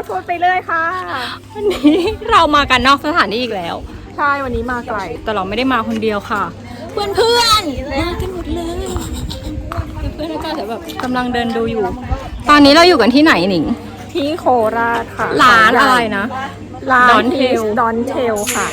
ดพูดไปเรื่อยค่ะ วันนี้เรามากันนอกสถานที่อีกแล้ว ใช่ วันนี้มาไกล แต่เราไม่ได้มาคนเดียวค่ะ เพื่อนเพื่อนๆมากันหมดเลย เพื่อนๆก็จะแบบกำลังเดินดูอยู่ ตอนนี้เราอยู่กันที่ไหนหนิง ที่โคราชค่ะร้านอะไรนะ ร้าน Don Tail ดอนเทลค่ะ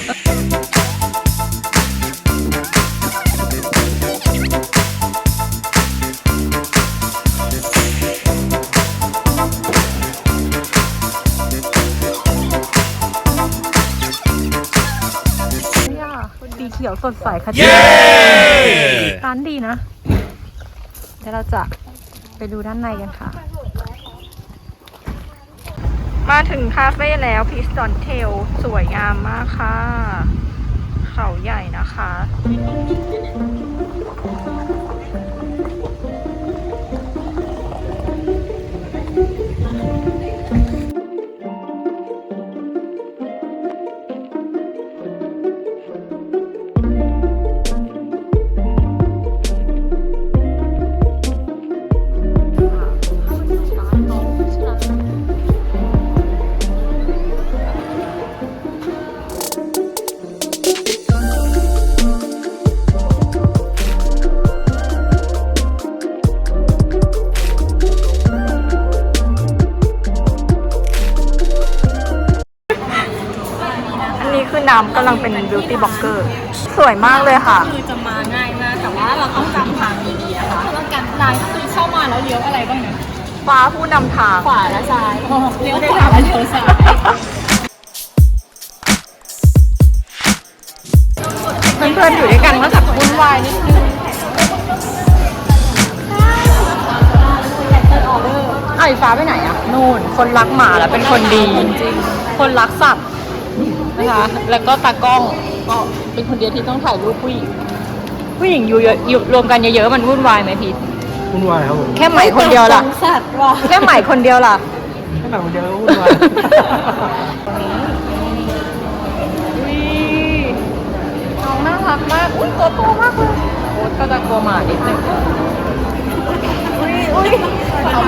ขียวสดใสค่ะร้านดีนะ เดี๋ยวเราจะไปดูด้านในกันค่ะ มาถึงคาเฟ่แล้วพิสตอนเทล สวยงามมากค่ะ เขาใหญ่นะคะ คือน้ำกำลังเป็นบิวตี้บล็อกเกอร์สวยมากเลยค่ะ คือจะมาง่ายมากแต่ว่าเราต้องจำทางดีๆนะคะแล้วกันร้านก็คือเข้ามาแล้วเลี้ยวอะไรบ้างนะฟ้าผู้นำทาง ขวาและซ้ายเลี้ยวขวาและเลี้ยวซ้ายเพื่อนๆอยู่ด้วยกันก็จะวุ่นวายนิดนึงไอ้ฟ้าไปไหนอะนู่น คนรักหมาแล้วเป็นคนดี คนรักสัตว์ นะคะ แล้วก็ตากล้องก็เป็นคนเดียวที่ต้องถ่ายรูปผู้หญิงผู้หญิงอยู่เยอะอยู่รวมกันเยอะๆมันวุ่นวายไหมพีทวุ่นวายครับผมแค่ใหม่คนเดียวล่ะสัตว์ว่ะแค่ใหม่คนเดียวล่ะ แค่หนังคนเดียวก็วุ่นวายน้องน่ารักมาก อุ้ยตัวโตมากเลยโอ๊ตก็จะกลัวหมานิดนึงอุ้ยอุ้ยน้อง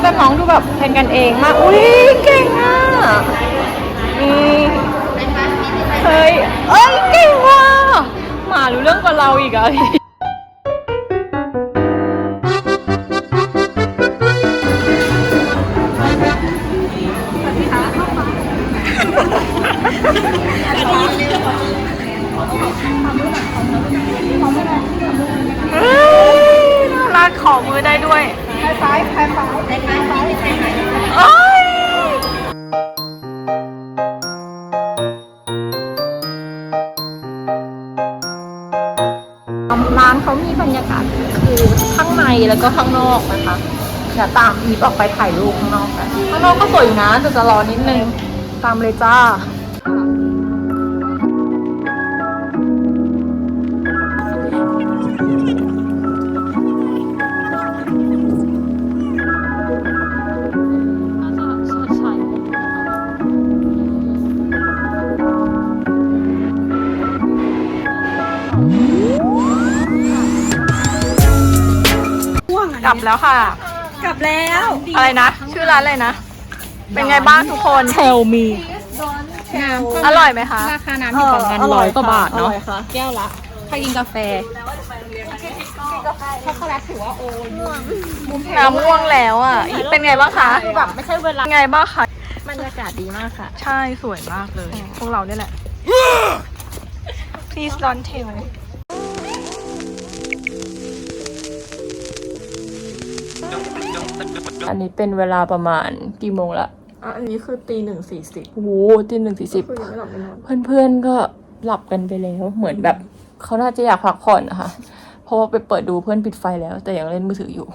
แต่น้องดูแบบเป็นกันเองมาก อุ้ยเก่งอะนี่เฮ้ยเอ้ยเก่งว่ะหมารู้เรื่องกว่าเราอีกอะ แล้วก็ข้างนอกนะคะเดี๋ยวตามอีฟออกไปถ่ายรูปข้างนอกกันข้างนอกก็สวยอยู่นะแต่จะรอนิดนึงตามเลยจ้า กลับแล้วค่ะ กลับแล้ว อะไรนะ ชื่อร้านอะไรนะ เป็นไงบ้างทุกคนเทลมีอร่อยไหมคะ ราคาน้ำอยู่ประมาณเอออร่ร้ออยยกว่าบาทเนาะอร่อยค่ะแก้วละ ถ้ากินกาแฟช็อกโกแลตถือว่าโอ้ยน้ำม่วงแล้วอะ เป็นไงบ้างคะแบบไม่ใช่เวลาเป็นไงบ้างคะบรรยากาศดีมากค่ะ ใช่ สวยมากเลย พวกเราเนี่ยแหละ please don't tell อันนี้เป็นเวลาประมาณกี่โมงละอันนี้คือตีหนึ่งสี่สิบโอ้โหตีหนึ่งสี่สิบคือยังไม่หลับไม่นอนเพื่อนๆก็หลับกันไปแล้วเหมือนแบบเขาน่าจะอยากพักผ่อนนะคะเพราะว่าไปเปิดดูเพื่อนปิดไฟแล้ว แต่ยังเล่นมือถืออยู่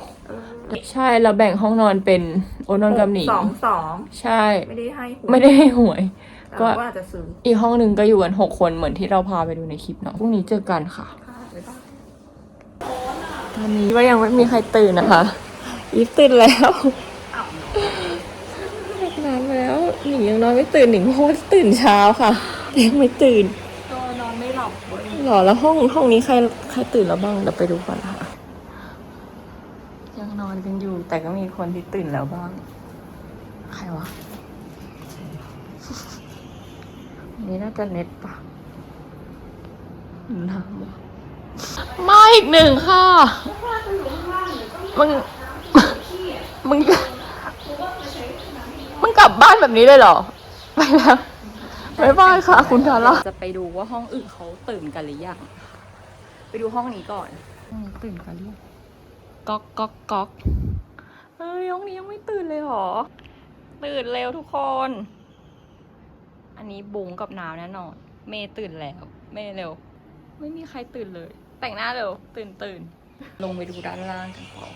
ใช่เราแบ่งห้องนอนเป็นโอนอนกับหนิงสองสองใช่ ไม่ได้ให้หวยไม่ได้ให้หวยแต่ก็ว่าอาจจะซื้ออีกห้องหนึ่งก็อยู่กันหกคนเหมือนที่เราพาไปดูในคลิปเนาะพรุ่งนี้เจอกันค่ะค่ะบ๊ายบายตอนนี้ว่ายังไม่มีใครตื่นนะคะ อีฟตื่นแล้วนานแล้วหนิงยังนอนไม่ตื่นหนิงเพราะว่าตื่นเช้าค่ะยังไม่ตื่นตัวนอนไม่หลับเว้ยหรอแล้วห้องห้องนี้ใครใครตื่นแล้วบ้างเดี๋ยวไปดูก่อนนะคะยังยังนอนกันอยู่ แต่ก็มีคนที่ตื่นแล้วบ้าง ใครวะอันนี่น่าจะเน็ตปะน้ำวะมาอีกหนึ่งค่ะมึง มึง มึงกลับบ้านแบบนี้เลยเหรอ ไปแล้วบ๊ายบายค่ะ คุณทาร่าจะไปดูว่าห้องอื่นเขาตื่นกันหรือยัง ไปดูห้องนี้ก่อนห้องนี้ตื่นกันหรือยังก๊อกก๊อกก๊อกเอ้ยห้องนี้ยังไม่ตื่นเลยเหรอ ตื่นเร็วทุกคน อันนี้บุ้งกับนาวแน่นอน เมย์ตื่นแล้ว เมย์เร็ว ไม่มีใครตื่นเลย แต่งหน้าเร็ว ตื่นตื่น ลงไปดูด้านล่างกันก่อน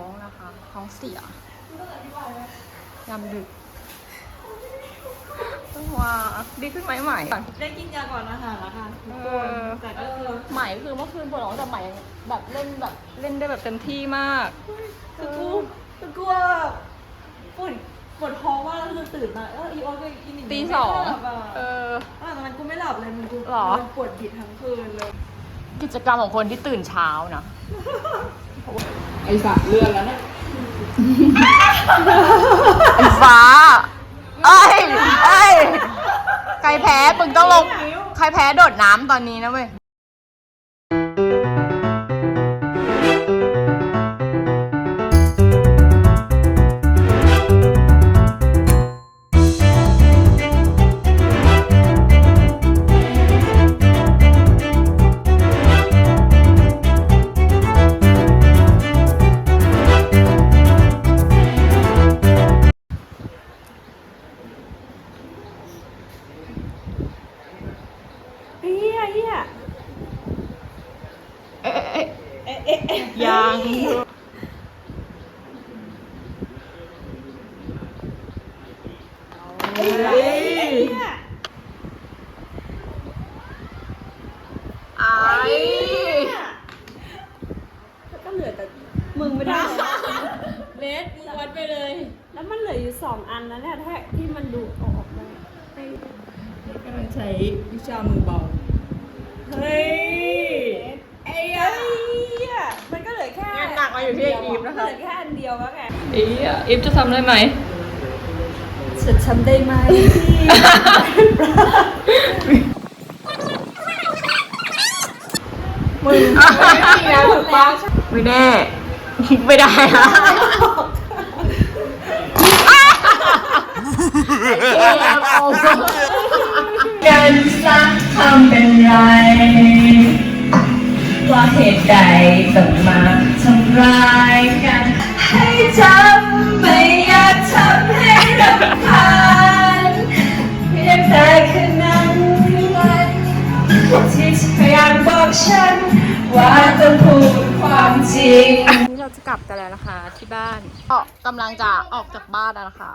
ท้องนะคะ ท้องเสียยามดึกต้องว่าดีขึ้นไหมใหม่ ได้กินยาก่อนอาหารแล้วค่ะทุกเอคนอ แต่ก็คือใหม่คือเมื่อคืนปวดท้องแต่ใหม่แบบเล่นแบบเล่นได้แบบเต็มที่มาก คือกูคือกูว่าปวดปวดท้องว่ากแล้วคือตื่นมาเอออีออสก็กินอีกตีสอง เอเออออะแต่มันกูไม่หลับเลยมันกูหรอ มันปวดบิดทั้งคืนเลย กิจกรรมของคนที่ตื่นเช้านะ ไอสัตว์เลื่อนแล้วนะไอ้ฟ้า เอ้ย เอ้ย ใครแพ้ มึงต้องลง ใครแพ้โดดน้ำตอนนี้นะเว้ย เลสมึงวัดไปเลย แล้วมันเหลืออยู่สองอันนะเนี่ยถ้าที่มันดูดออกได้กำลังใช้วิชามือเบา เฮ้ยไอ้เหี้ยมันก็เหลือแค่งานหนักมาอยู่ที่ไอ้อีฟนะคะ เหลือแค่อันเดียวแล้วไงอีอะอีฟจะทำได้ไหม ฉันทำได้ไหม มึงไม่แน่ ไม่ได้อะกันสักทำเป็นไรว่าเหตุใดต้องมาทำร้ายกัน ให้จำไม่อยากทำให้รำคาญเพียงแต่คืนนั้นที่พยายามบอกฉัน ว่าต้องพูดความจริง เราจะกลับกันแล้วนะคะ ที่บ้านก็กำลังจะออกจากบ้านแล้วนะคะ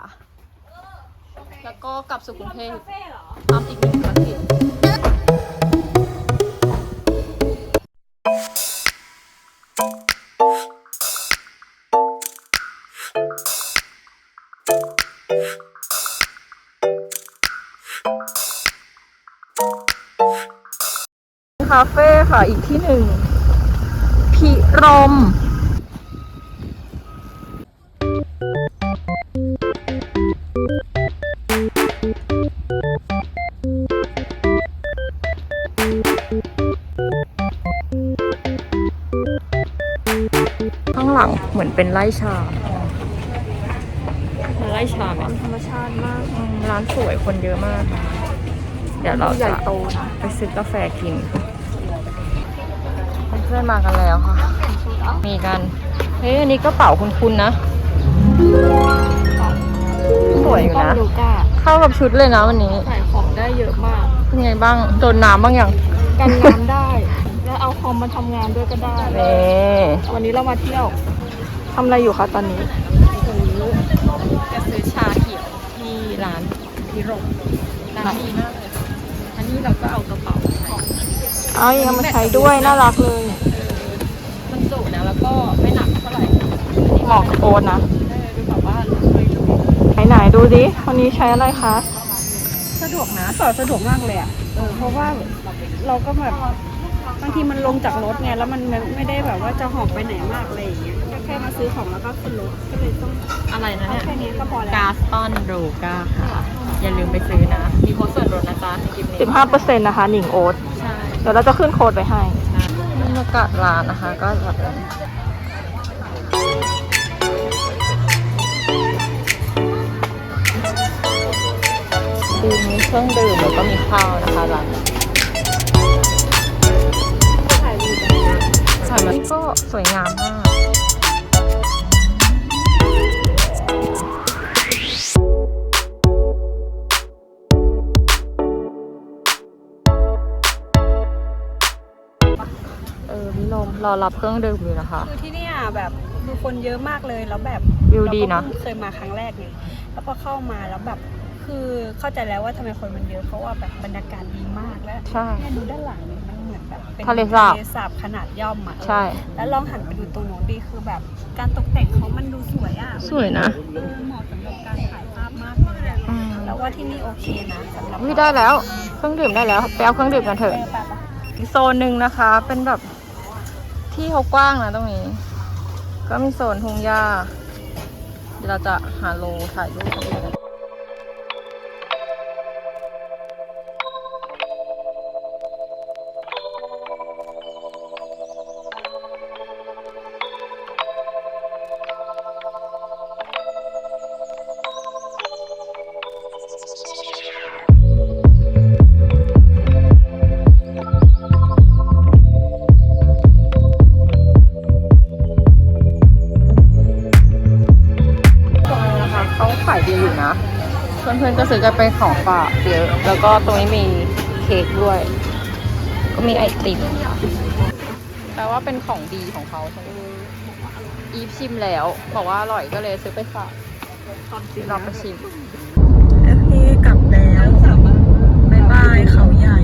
แล้วก็กลับสู่กรุงเทพทำอีกหนึ่งภารกิจคาเฟ่ค่ะอีกที่หนึ่งพิรม เหมือนเป็นไร่ชามันไร่ชาไหมธรรมชาติมากอืมร้านสวยคนเยอะมาก เดี๋ยวเราใหญ่จะโตนะไปซื้อกาแฟกินเพื่อนๆมากันแล้วค่ะ มีกัน เฮ้ย อันนี้กระเป๋าคุณคุณนะ สวยอยู่นะ ลูก้าเข้ากับชุดเลยนะวันนี้ ใส่ของได้เยอะมาก เป็นไงบ้าง โดนน้ำบ้างยังกันงานได้ แล้วเอาคอมมาทำงานด้วยก็ได้นี่วันนี้เรามาเที่ยว ทำอะไรอยู่คะตอนนี้ จะซื้อชาเขียวที่ร้านพิรมร้านดีมากเลยอันนี้เราก็เอากระเป๋าใส่เอายังมาใช้ด้วยน่ารักเลยมันจุนะแล้วก็ไม่หนักเท่าไหร่เหมาะกับโอนนะเออดูแบบว่าลุยไหนไหนๆดูดิวันนี้ใช้อะไรคะๆสะดวกนะต่อสะดวกมากเลยอะเออเพราะว่าเราก็แบบบางทีมันลงจากรถไงแล้วมันไม่ได้แบบว่าจะหอบไปไหนมากอะไรอย่างเงี้ยก็ แค่มาซื้อของแล้วก็ขึ้นรถก็เลยต้องอะไรนะเอาเนี่ย แค่นี้ก็พอแล้วกาสตันโรกาค่ะ อย่าลืมไปซื้อนะ มีโค้ดส่วนลดนะจ๊ะในคลิปนี้15%นะคะหนิงโอ๊ตใช่เดี๋ยวเราจะขึ้นโค้ดไปให้ บรรยากาศร้านนะคะ ก็จะเป็นดื่มมีเครื่องดื่มแล้วก็มีข้าวนะคะร้านนี้ถ่ายรูปได้นะ สถานที่ก็สวยงามมาก เออพี่ลมรอรับเครื่องดื่มอยู่นะคะ คือที่เนี่ยแบบคือคนเยอะมากเลยแล้วแบบวิวดีนะเราก็เพิ่งเคยมาครั้งแรกไงแล้วพอเข้ามาแล้วแบบคือเข้าใจแล้วว่าทำไมคนมันเยอะเพราะว่าแบบบรรยากาศดีมากแล้วใช่แค่ดูด้านหลังเนี่ยมันเหมือนแบบเป็นทะเลสาบทะเลสาบขนาดย่อมอะใช่ แล้วลองหันไปดูตรงโน้นดีคือแบบ การตกแต่งเขามันดูสวยอะสวยนะเออเหมาะสำหรับการถ่ายภาพมากเลยอะอืมแล้วว่าที่นี่โอเคนะสำหรับวิได้แล้วเครื่องดื่มได้แล้วไปเอาเครื่องดื่มกันเถเออะอไปปะอีกโซนหนึ่งนะคะ เป็นแบบ ที่เขากว้างนะตรงนี้ ก็มีโซนทุ่งหญ้า เดี๋ยวเราจะหาโลถ่ายรูปกัน เพื่อนๆก็ซื้อกันเป็นของฝากเยอะแล้วก็ตรงนี้มีเค้กด้วย ก็มีไอติมแปลว่าเป็นของดีของเขาใช่ไหมอีฟชิมแล้ว บอกว่าอร่อยก็เลยซื้อไปฝากลองไปชิมโอเคกลับแล้วบายบายเขาใหญ่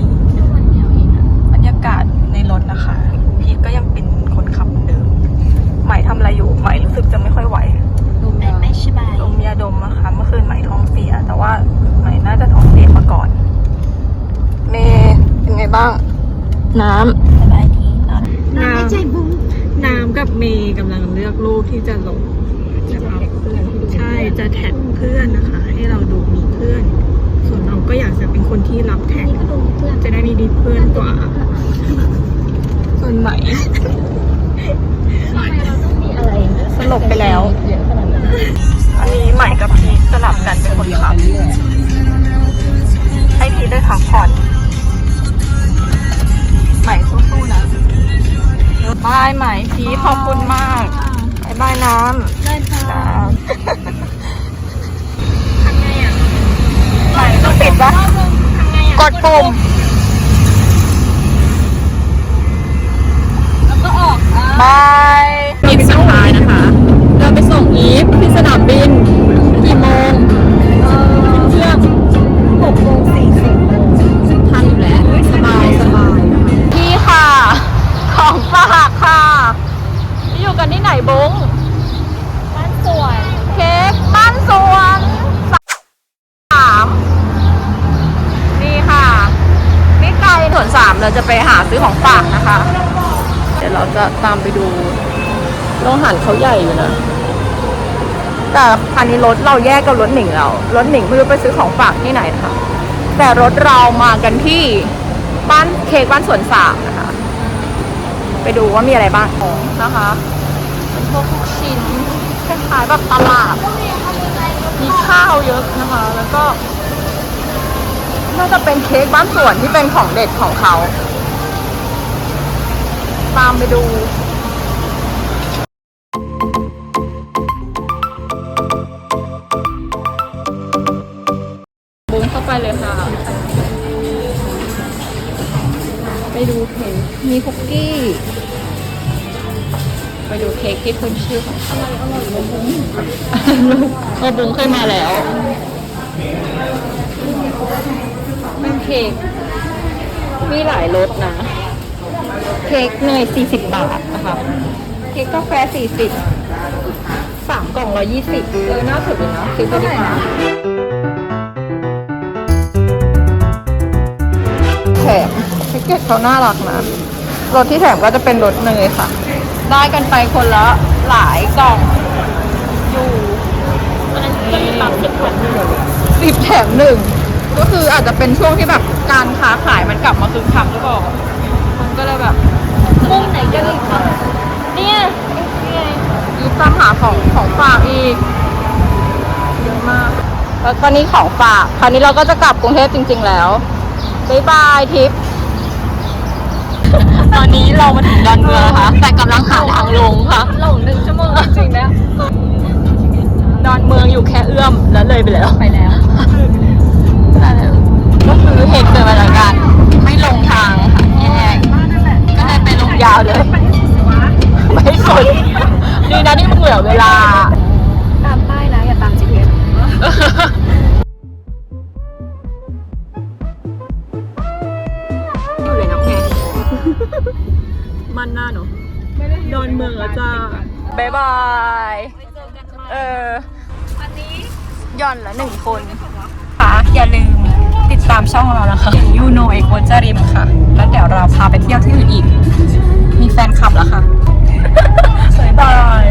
บรรยากาศในรถนะคะ พีทก็ยังเป็นคนขับเหมือนเดิมใหม่ทำอะไรอยู่ใหม่รู้สึกจะไม่ บ้าง น้ำสบายดีนอนน้ำน้ำกับเมย์กำลังเลือกรูปที่จะลงนะครับใช่จะแท็กเพื่อนนะคะ ให้เราดูมีเพื่อน ส่วนเราก็อยากจะเป็นคนที่รับแท็กจะได้มีดีเพื่อนกว่า ส่วนใหม่สลบไปแล้วอันนี้ใหม่กับพีทสลับกันเป็นคนขับให้พีทได้พักผ่อน ใหม่สู้ๆนะบายใหม่พีทขอบคุณมากบายบายน้ำได้ค่ะจ้าใหม่ต้องปิดปะกดปุ่มแล้วก็ออกอะบาย แต่คันนี้รถเราแยกกับรถหนิงเรารถหนิงไม่รู้ไปซื้อของฝากที่ไหนนะคะ แต่รถเรามากันที่บ้านเค้กบ้านสวนสามนะคะ ไปดูว่ามีอะไรบ้างนะคะเป็นพวกลูกชิ้นคล้ายๆแบบตลาด มีข้าวเยอะนะคะ แล้วก็น่าจะเป็นเค้กบ้านสวนที่เป็นของเด็ดของเขา ตามไปดู ไปเลยค่ะ ไปดูเค้กมีคุกกี้ ไปดูเค้กที่ขึ้นชื่อของเขาอร่อยอร่อยบุ้งเออบุ้งเคยมาแล้วเป็นเค้กมีหลายรสนะ เค้กเนย40 บาทนะคะ เค้กกาแฟ 40 สามกล่องละ20เออน่าถือนะซื้อไปดีกว่า มแพ็กเกจเขาน่ารักนะรสที่แถมก็จะเป็นรสเนยค่ะ ได้กันไปคนละหลายกล่องอยู่อันนั้นก็มีปั๊มสิบขวดหนึ่งสิบแถมหนึ่งก็คืออาจจะเป็นช่วงที่แบบการค้าขายมันกลับมาคึกคักหรือเปล่ามันก็เลยแบบมุมไหนก็มีปั๊มเนี่ยนี่ไงรีบตามหาของของฝากอีกเยอะมาก แล้วตอนนี้ของฝาก คราวนี้เราก็จะกลับกรุงเทพจริง ๆ แล้ว บ๊ายบายทิป ตอนนี้เรามาถึงดอนเมืองนะคะแต่กำลังหาทางลงค่ะ หลงหนึ่งชั่วโมงจริงๆนะดอนเมืองอยู่แค่เอื้อมแล้วเลยไปแล้ว ไปแล้ว ก็คือเหตุเกิดมาจากการไม่ลงทางค่ะแยกก็เลยไปลงยาวเลย ไม่สนดีนะที่มึงเหลือเวลา เมื่อจ้าบายบาย เออย่อนละหนึ่งคนค่ะอย่าลืมติดตามช่องเรานะคะยูโนเอกวจริมค่ะ แล้วเดี๋ยวเราพาไปเที่ยวที่อื่นอีก มีแฟนคลับแล้วค่ะสายบาย